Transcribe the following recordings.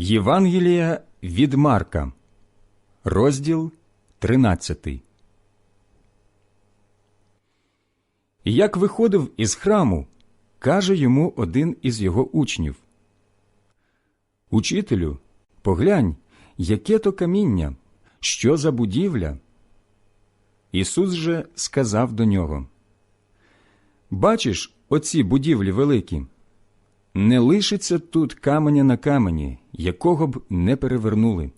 Євангелія від Марка, розділ 13. І Як виходив із храму, каже йому один із його учнів: Учителю, поглянь, яке то каміння, що за будівля? Ісус же сказав до нього: Бачиш оці будівлі великі? Не лишиться тут каменя на камені, якого б не перевернули.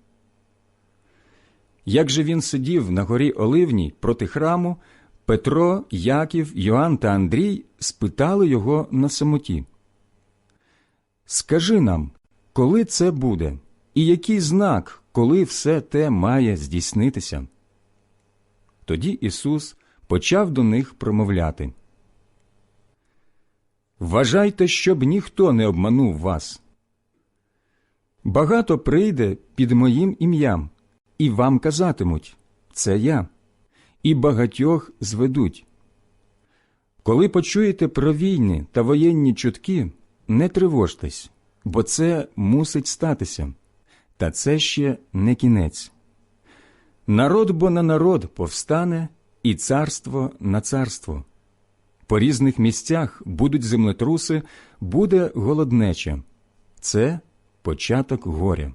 Як же він сидів на горі Оливній проти храму, Петро, Яків, Йоанн та Андрій спитали його на самоті. Скажи нам, коли це буде, і який знак, коли все те має здійснитися? Тоді Ісус почав до них промовляти. Вважайте, щоб ніхто не обманув вас. Багато прийде під моїм ім'ям, і вам казатимуть це я, і багатьох зведуть. Коли почуєте про війни та воєнні чутки, не тривожтесь, бо це мусить статися, та це ще не кінець. Народ бо на народ повстане, і царство на царство. По різних місцях будуть землетруси, буде голоднеча. Це початок горя.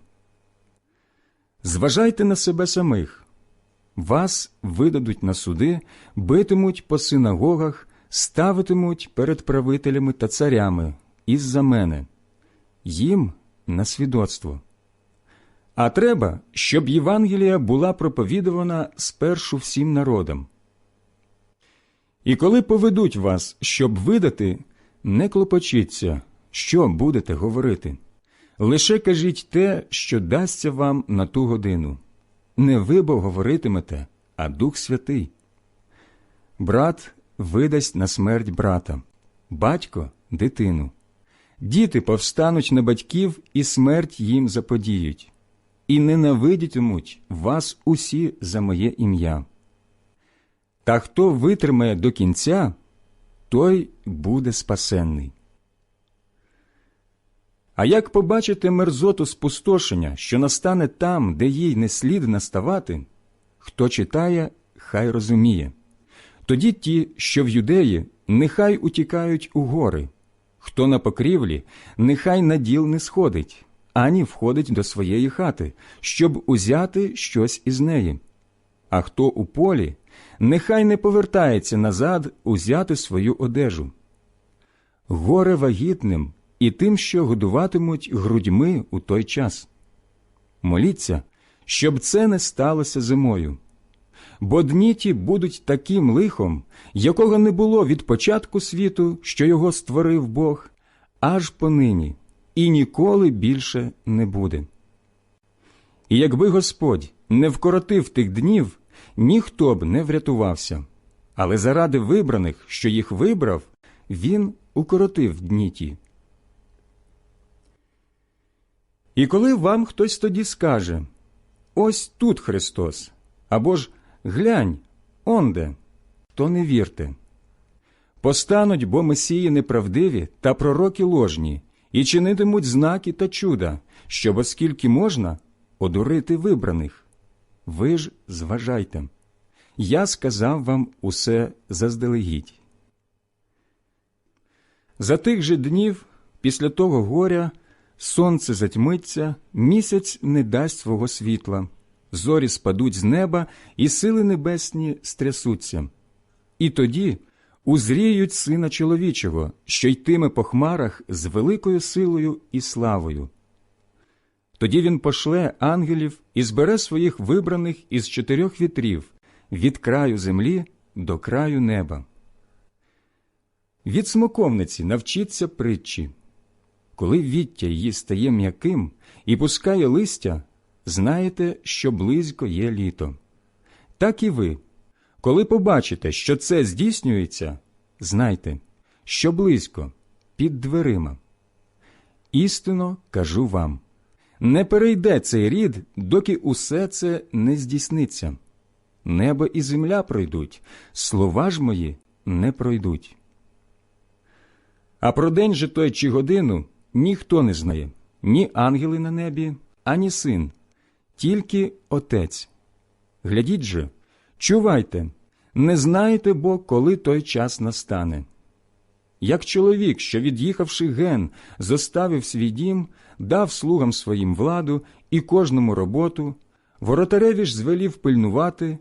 Зважайте на себе самих. Вас видадуть на суди, битимуть по синагогах, ставитимуть перед правителями та царями із-за мене, їм на свідоцтво. А треба, щоб Євангелія була проповідувана спершу всім народам. І коли поведуть вас, щоб видати, не клопочіться, що будете говорити. Лише кажіть те, що дасться вам на ту годину. Не ви бо говоритимете, а Дух Святий. Брат видасть на смерть брата, батько дитину. Діти повстануть на батьків і смерть їм заподіють, і ненавидітимуть вас усі за моє ім'я. Та хто витримає до кінця, той буде спасенний. А як побачите мерзоту спустошення, що настане там, де їй не слід наставати, хто читає, хай розуміє. Тоді ті, що в юдеї, нехай утікають у гори, хто на покрівлі, нехай на діл не сходить, ані входить до своєї хати, щоб узяти щось із неї. А хто у полі, нехай не повертається назад узяти свою одежу. Горе вагітним і тим, що годуватимуть грудьми у той час. Моліться, щоб це не сталося зимою. Бо дні ті будуть таким лихом, якого не було від початку світу, що його створив Бог, аж понині, і ніколи більше не буде. І якби Господь не вкоротив тих днів, ніхто б не врятувався, але заради вибраних, що їх вибрав, він укоротив дні ті. І коли вам хтось тоді скаже Ось тут Христос, або ж глянь, онде, то не вірте. Постануть бо месії неправдиві та пророки ложні, і чинитимуть знаки та чуда, щоб, оскільки можна, одурити вибраних. Ви ж зважайте. Я сказав вам усе заздалегідь. За тих же днів, після того горя, сонце затьмиться, місяць не дасть свого світла, зорі спадуть з неба, і сили небесні стрясуться. І тоді узріють сина чоловічого, що йтиме по хмарах з великою силою і славою. Тоді він пошле ангелів і збере своїх вибраних із чотирьох вітрів від краю землі до краю неба. Від смоковниці навчиться притчі. Коли віття її стає м'яким і пускає листя, знаєте, що близько є літо. Так і ви, коли побачите, що це здійснюється, знайте, що близько під дверима. Істинно кажу вам не перейде цей рід, доки усе це не здійсниться. Небо і земля пройдуть, слова ж мої не пройдуть. А про день же той чи годину ніхто не знає, ні ангели на небі, ані син, тільки Отець. Глядіть же, чувайте, не знаєте бо, коли той час настане. Як чоловік, що, від'їхавши ген, зоставив свій дім, дав слугам своїм владу і кожному роботу, воротареві ж звелів пильнувати,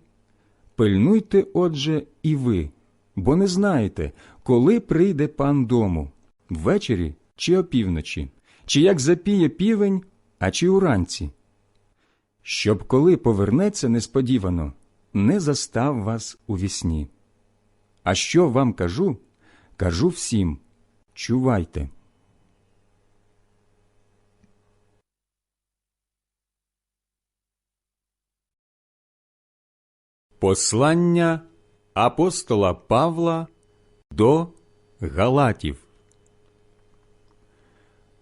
пильнуйте, отже, і ви, бо не знаєте, коли прийде пан дому, ввечері чи опівночі, чи як запіє півень, а чи уранці. Щоб коли повернеться несподівано, не застав вас у вісні. А що вам кажу, кажу всім чувайте. Послання апостола Павла до Галатів.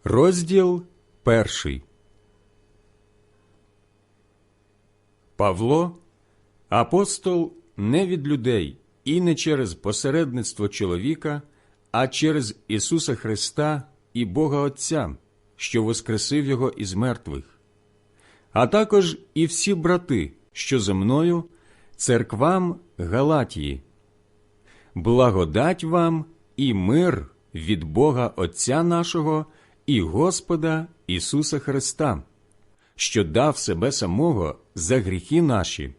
Розділ перший. Павло, апостол не від людей і не через посередництво чоловіка, а через Ісуса Христа і Бога Отця, що воскресив Його із мертвих, а також і всі брати, що зо мною, церквам Галатії. Благодать вам і мир від Бога Отця нашого і Господа Ісуса Христа, що дав себе самого за гріхи наші,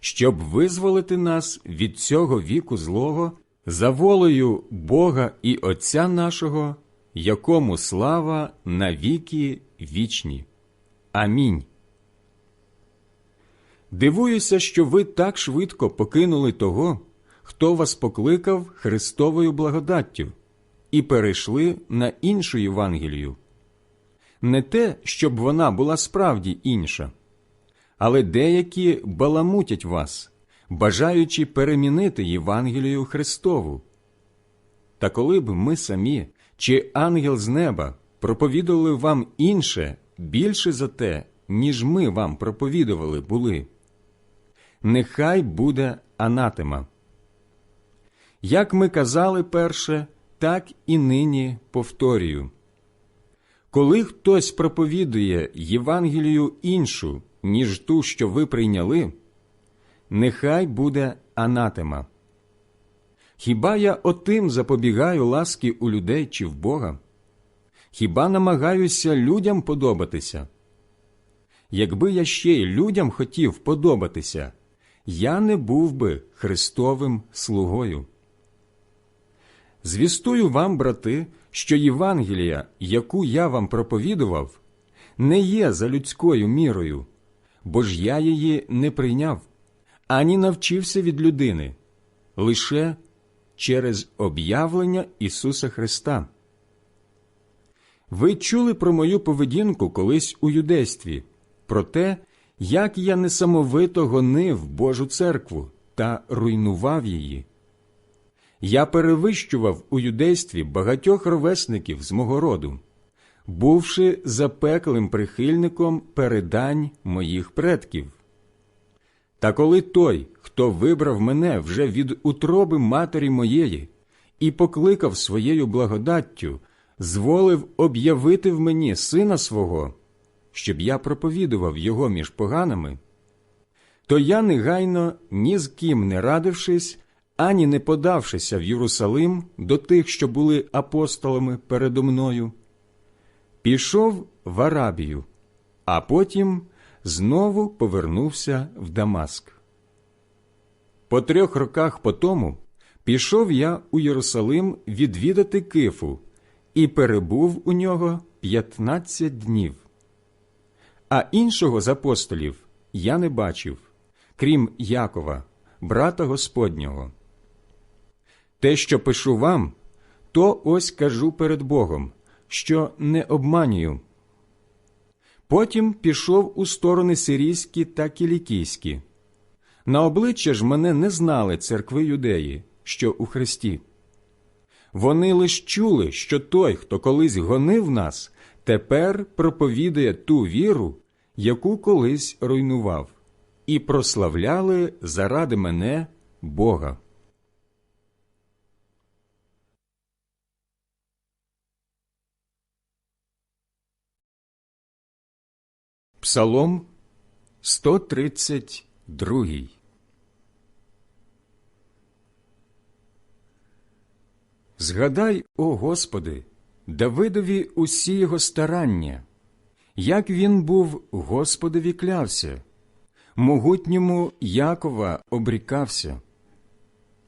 щоб визволити нас від цього віку злого за волею Бога і Отця нашого, якому слава на віки вічні. Амінь. Дивуюся, що ви так швидко покинули того, хто вас покликав Христовою благодаттю, і перейшли на іншу Євангелію. Не те, щоб вона була справді інша, але деякі баламутять вас, бажаючи перемінити Євангелію Христову. Та коли б ми самі чи ангел з неба проповідували вам інше більше за те, ніж ми вам проповідували були, нехай буде анатема. Як ми казали перше, так і нині повторюю. Коли хтось проповідує Євангелію іншу, ніж ту, що ви прийняли, нехай буде анатема. Хіба я отим запобігаю ласки у людей чи в Бога? Хіба намагаюся людям подобатися? Якби я ще й людям хотів подобатися, я не був би Христовим слугою. Звістую вам, брати, що Євангелія, яку я вам проповідував, не є за людською мірою, бо ж я її не прийняв, ані навчився від людини, лише через об'явлення Ісуса Христа. Ви чули про мою поведінку колись у юдействі, про те, як я несамовито гонив Божу церкву та руйнував її. Я перевищував у юдействі багатьох ровесників з мого роду, бувши запеклим прихильником передань моїх предків. Та коли той, хто вибрав мене вже від утроби матері моєї і покликав своєю благодаттю, зволив об'явити в мені сина свого, щоб я проповідував його між поганими, то я негайно, ні з ким не радившись, ані не подавшися в Єрусалим до тих, що були апостолами передо мною, пішов в Арабію, а потім знову повернувся в Дамаск. По трьох роках по тому пішов я у Єрусалим відвідати Кифу і перебув у нього п'ятнадцять днів. А іншого з апостолів я не бачив, крім Якова, брата Господнього. Те, що пишу вам, то ось кажу перед Богом, що не обманюю. Потім пішов у сторони сирійські та кілікійські. На обличчя ж мене не знали церкви юдеї, що у Христі. Вони лиш чули, що той, хто колись гонив нас, тепер проповідує ту віру, яку колись руйнував, і прославляли заради мене Бога. Псалом 132 Згадай, о Господи, Давидові усі його старання, як він був Господові клявся, могутньому Якова обрікався.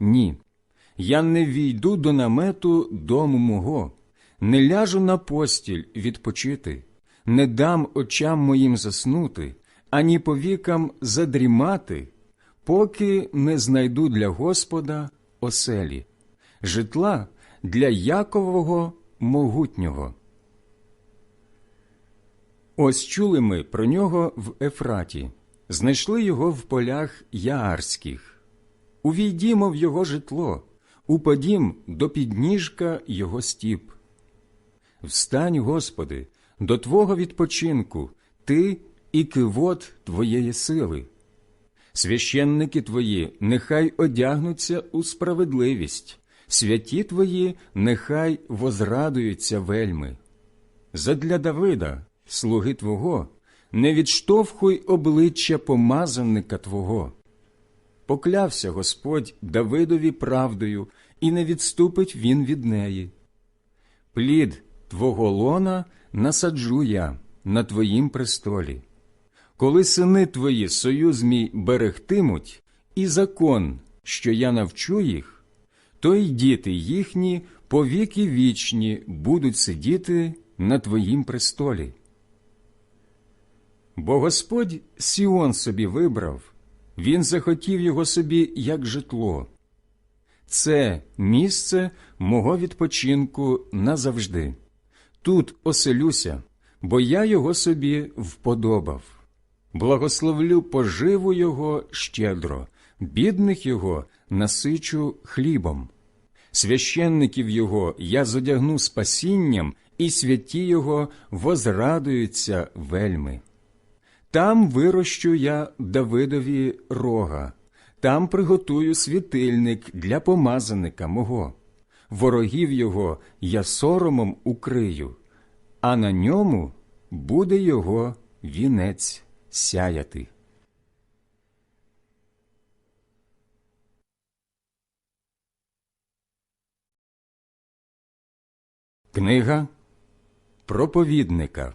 Ні, я не війду до намету дому мого, не ляжу на постіль відпочити, не дам очам моїм заснути, ані повікам задрімати, поки не знайду для Господа оселі, житла для Якового могутнього. Ось чули ми про нього в Ефраті, знайшли його в полях Яарських. Увійдімо в його житло, упадім до підніжка його стіп. Встань, Господи, до Твого відпочинку, Ти і кивот Твоєї сили. Священники Твої нехай одягнуться у справедливість, святі Твої нехай возрадуються вельми. Задля Давида, слуги Твого, не відштовхуй обличчя помазанника Твого. Поклявся Господь Давидові правдою, і не відступить він від неї. Плід Твого лона насаджу я на Твоїм престолі. Коли сини Твої союз мій берегтимуть, і закон, що я навчу їх, то й діти їхні повіки вічні будуть сидіти на Твоїм престолі. Бо Господь Сіон собі вибрав, Він захотів його собі як житло. Це місце мого відпочинку назавжди. Тут оселюся, бо я його собі вподобав. Благословлю поживу його щедро, бідних його насичу хлібом. Священників його я зодягну спасінням, і святі його возрадуються вельми. Там вирощу я Давидові рога, там приготую світильник для помазаника мого. Ворогів його я соромом укрию, а на ньому буде його вінець сяяти. Книга проповідника,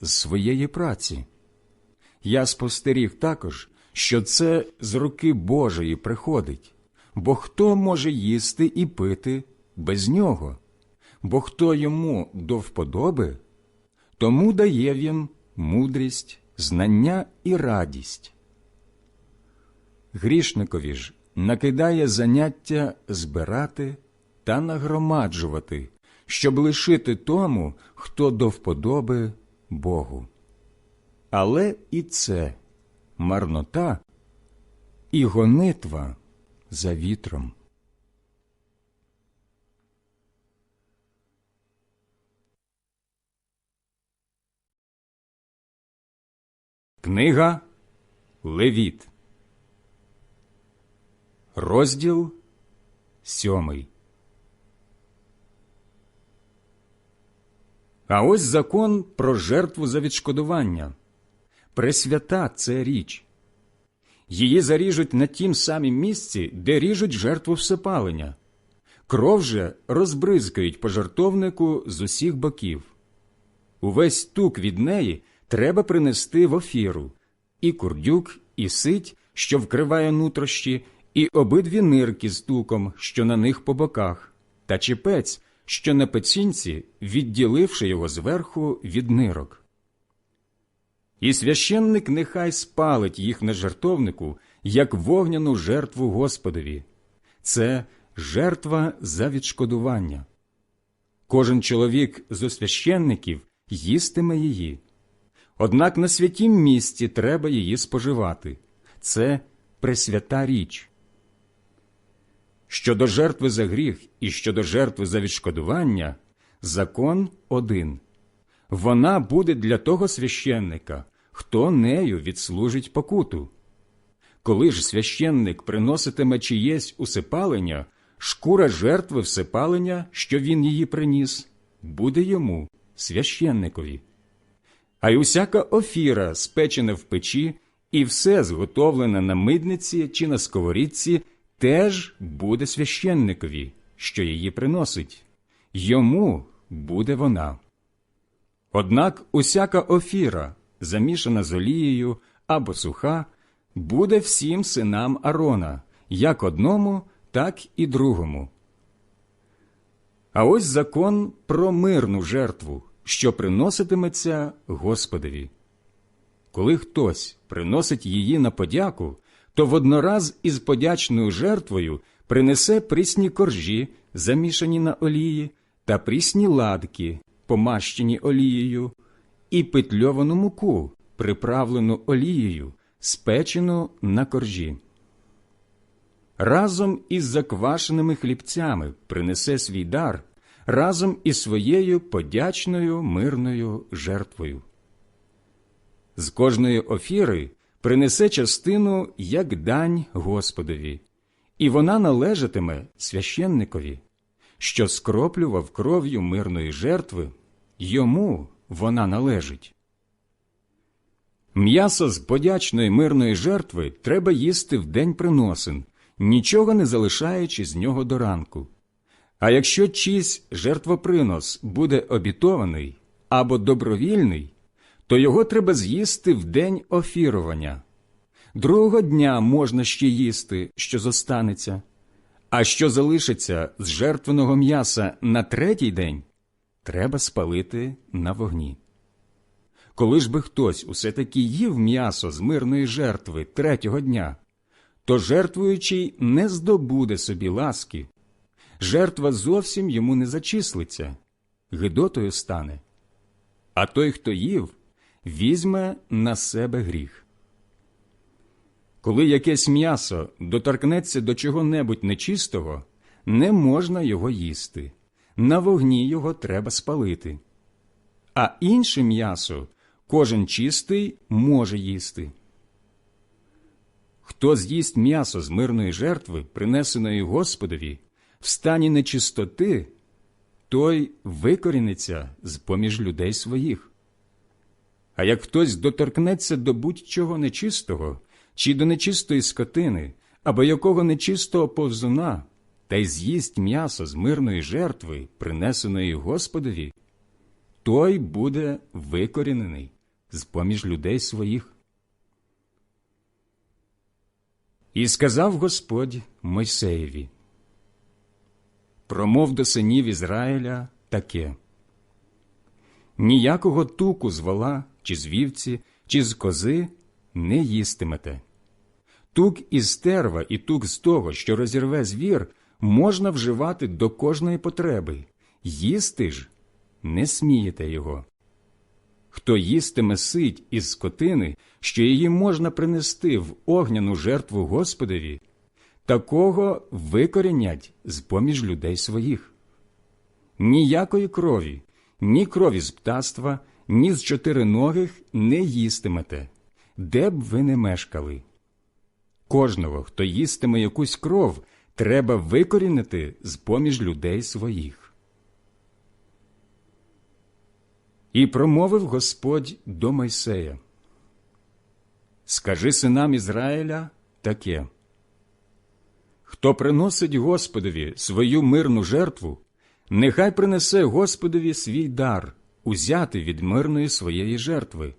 з своєї праці. Я спостеріг також, що це з руки Божої приходить, бо хто може їсти і пити без нього, бо хто йому до вподоби, тому дає він мудрість, знання і радість. Грішникові ж накидає заняття збирати та нагромаджувати, щоб лишити тому, хто до вподоби Богу. Але і це марнота і гонитва за вітром. Книга Левіт, розділ сьомий. А ось закон про жертву за відшкодування. Пресвята це річ. Її заріжуть на тім самім місці, де ріжуть жертву всепалення. Кров же розбризкають по жертовнику з усіх боків. Увесь тук від неї треба принести в офіру, і курдюк, і сить, що вкриває нутрощі, і обидві нирки з туком, що на них по боках, та чепець, що на пецінці, відділивши його зверху від нирок. І священник нехай спалить їх на жертовнику, як вогняну жертву Господові. Це жертва за відшкодування. Кожен чоловік з священників їстиме її. Однак на святім місці треба її споживати. Це пресвята річ. Щодо жертви за гріх і щодо жертви за відшкодування, закон один. Вона буде для того священника, хто нею відслужить покуту. Коли ж священник приноситиме чиєсь усипалення, шкура жертви всипалення, що він її приніс, буде йому, священникові. А й усяка офіра, спечена в печі, і все зготовлене на мидниці чи на сковорідці, теж буде священникові, що її приносить. Йому буде вона. Однак усяка офіра, замішана з олією або суха, буде всім синам Арона, як одному, так і другому. А ось закон про мирну жертву, що приноситиметься Господові. Коли хтось приносить її на подяку, то воднораз із подячною жертвою принесе прісні коржі, замішані на олії, та прісні ладки, помащені олією, і петльовану муку, приправлену олією, спечену на коржі. Разом із заквашеними хлібцями принесе свій дар разом із своєю подячною мирною жертвою. З кожної офіри принесе частину як дань Господові, і вона належатиме священникові, що скроплював кров'ю мирної жертви, йому вона належить. М'ясо з подячної мирної жертви треба їсти в день приносин, нічого не залишаючи з нього до ранку. А якщо чийсь жертвопринос буде обітований або добровільний, то його треба з'їсти в день офірування. Другого дня можна ще їсти, що зостанеться, а що залишиться з жертвеного м'яса на третій день, треба спалити на вогні. Коли ж би хтось усе таки їв м'ясо з мирної жертви третього дня, то жертвуючий не здобуде собі ласки, жертва зовсім йому не зачислиться, гидотою стане. А той, хто їв, візьме на себе гріх. Коли якесь м'ясо доторкнеться до чого-небудь нечистого, не можна його їсти, на вогні його треба спалити. А інше м'ясо кожен чистий може їсти. Хто з'їсть м'ясо з мирної жертви, принесеної Господові, в стані нечистоти, той викоріниться з поміж людей своїх. А як хтось доторкнеться до будь-чого нечистого, чи до нечистої скотини, або якого нечистого повзуна, та й з'їсть м'ясо з мирної жертви, принесеної Господові, той буде викорінений з поміж людей своїх. І сказав Господь Мойсеєві Промов до синів Ізраїля таке ніякого туку з вола, чи з вівці, чи з кози не їстимете. Тук із стерва і тук з того, що розірве звір, можна вживати до кожної потреби, їсти ж не смієте його. Хто їстиме сить із скотини, що її можна принести в огняну жертву Господові, такого викорінять з поміж людей своїх. Ніякої крові, ні крові з птаства, ні з чотириногих не їстимете, де б ви не мешкали. Кожного, хто їстиме якусь кров, треба викорінити з поміж людей своїх. І промовив Господь до Мойсея Скажи синам Ізраїля таке Хто приносить Господові свою мирну жертву, нехай принесе Господові свій дар, узяти від мирної своєї жертви.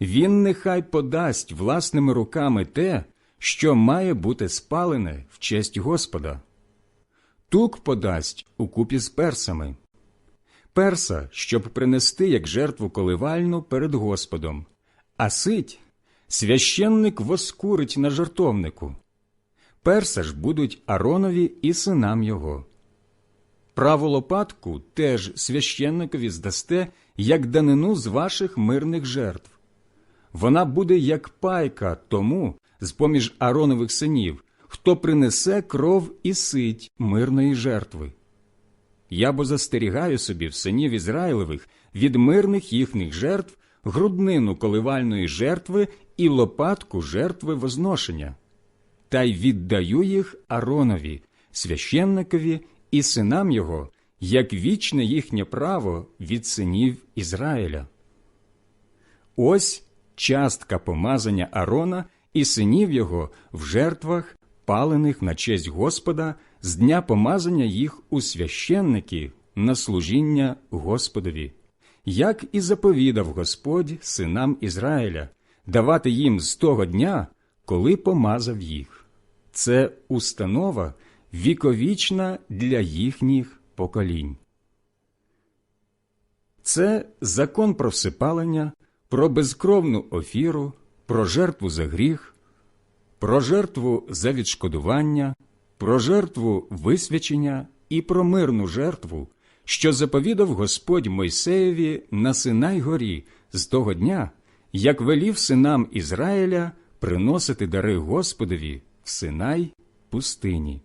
Він нехай подасть власними руками те, що має бути спалене в честь Господа. тук подасть укупі з персами. Перса, щоб принести як жертву коливальну перед Господом, а сить священник воскурить на жертовнику. Перса ж будуть Аронові і синам його. Праву лопатку теж священникові здасте, як данину з ваших мирних жертв. Вона буде як пайка тому, з-поміж Аронових синів, хто принесе кров і сить мирної жертви. Я бо застерігаю собі в синів Ізраїлевих від мирних їхніх жертв груднину коливальної жертви і лопатку жертви возношення, та й віддаю їх Аронові, священникові і синам його, як вічне їхнє право від синів Ізраїля. Ось частка помазання Арона і синів його в жертвах, палених на честь Господа, з дня помазання їх у священники на служіння Господові, як і заповідав Господь синам Ізраїля, давати їм з того дня, коли помазав їх. Це установа віковічна для їхніх поколінь. Це закон про всипалення, про безкровну офіру, про жертву за гріх, про жертву за відшкодування, про жертву висвячення і про мирну жертву, що заповідав Господь Мойсеєві на Синай горі з того дня, як велів синам Ізраїля приносити дари Господові в Синай пустині.